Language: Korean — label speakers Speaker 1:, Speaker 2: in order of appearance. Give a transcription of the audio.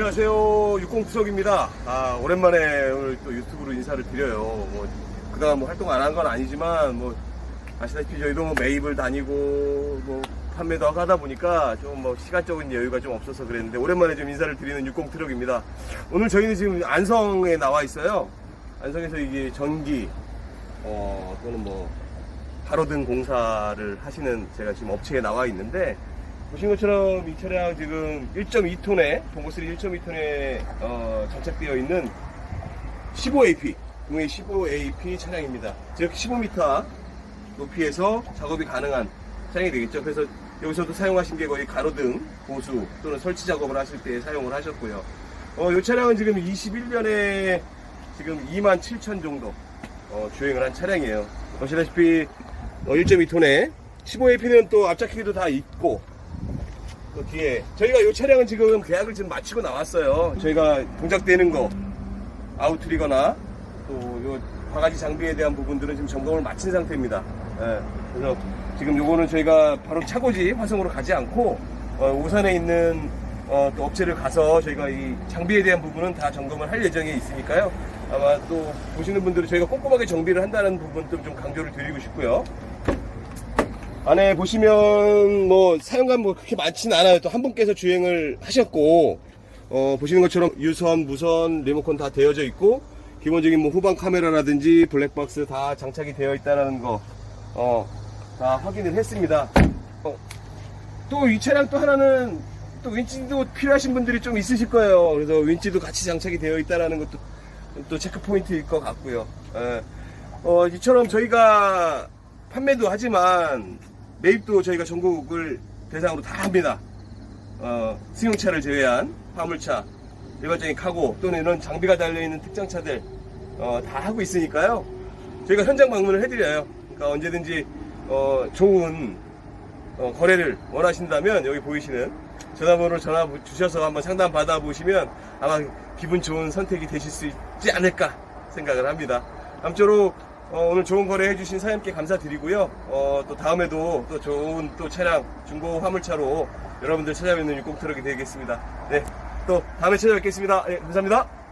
Speaker 1: 안녕하세요. 육공투석입니다. 아, 오랜만에 오늘 또 유튜브로 인사를 드려요. 뭐, 그동안 뭐 활동 안 한 건 아니지만, 뭐, 아시다시피 저희도 뭐 매입을 다니고, 뭐, 판매도 하고 하다 보니까 좀 뭐 시간적인 여유가 좀 없어서 그랬는데, 오랜만에 좀 인사를 드리는 육공트럭입니다. 오늘 저희는 지금 안성에 나와 있어요. 안성에서 이게 전기, 어, 또는 뭐, 가로등 공사를 하시는 제가 지금 업체에 나와 있는데, 보신 것처럼 이 차량 지금 1.2톤에 동고스리 1.2톤에 어, 장착되어 있는 15AP 동해 15AP 차량입니다. 즉 15m 높이에서 작업이 가능한 차량이 되겠죠. 그래서 여기서도 사용하신 게 거의 가로등 보수 또는 설치 작업을 하실 때 사용을 하셨고요. 어, 이 차량은 지금 21년에 지금 2만 7천 정도 어, 주행을 한 차량이에요. 보시다시피 1.2톤에 15AP는 또 앞자키도 다 있고 또 뒤에 저희가 이 차량은 지금 계약을 지금 마치고 나왔어요. 저희가 동작되는 거 아웃트리거나 또요 바가지 장비에 대한 부분들은 지금 점검을 마친 상태입니다. 예, 그래서 지금 요거는 저희가 바로 차고지 화성으로 가지 않고 어, 우산에 있는 어, 또 업체를 가서 저희가 이 장비에 대한 부분은 다 점검을 할 예정에 있으니까요. 아마 또 보시는 분들은 저희가 꼼꼼하게 정비를 한다는 부분도 좀 강조를 드리고 싶고요. 안에 보시면 뭐 사용감 뭐 그렇게 많지는 않아요. 또 한 분께서 주행을 하셨고 어, 보시는 것처럼 유선, 무선, 리모컨 다 되어져 있고 기본적인 뭐 후방 카메라라든지 블랙박스 다 장착이 되어 있다는 거 어, 다 확인을 했습니다. 어, 또이 차량 또 하나는 또 윈치도 필요하신 분들이 좀 있으실 거예요. 그래서 윈치도 같이 장착이 되어 있다는 것도 또 체크 포인트일 것 같고요. 예. 어, 이처럼 저희가 판매도 하지만 매입도 저희가 전국을 대상으로 다 합니다. 어, 승용차를 제외한 화물차, 일반적인 카고 또는 이런 장비가 달려있는 특장 차들 어, 다 하고 있으니까요. 저희가 현장 방문을 해드려요. 그러니까 언제든지 어, 좋은 어, 거래를 원하신다면 여기 보이시는 전화번호를 전화 주셔서 한번 상담 받아보시면 아마 기분 좋은 선택이 되실 수 있지 않을까 생각을 합니다. 아무쪼록 어, 오늘 좋은 거래 해주신 사장님께 감사드리고요. 어, 또 다음에도 또 좋은 또 차량 중고 화물차로 여러분들 찾아뵙는 육공트럭이 되겠습니다. 네, 또 다음에 찾아뵙겠습니다. 네, 감사합니다.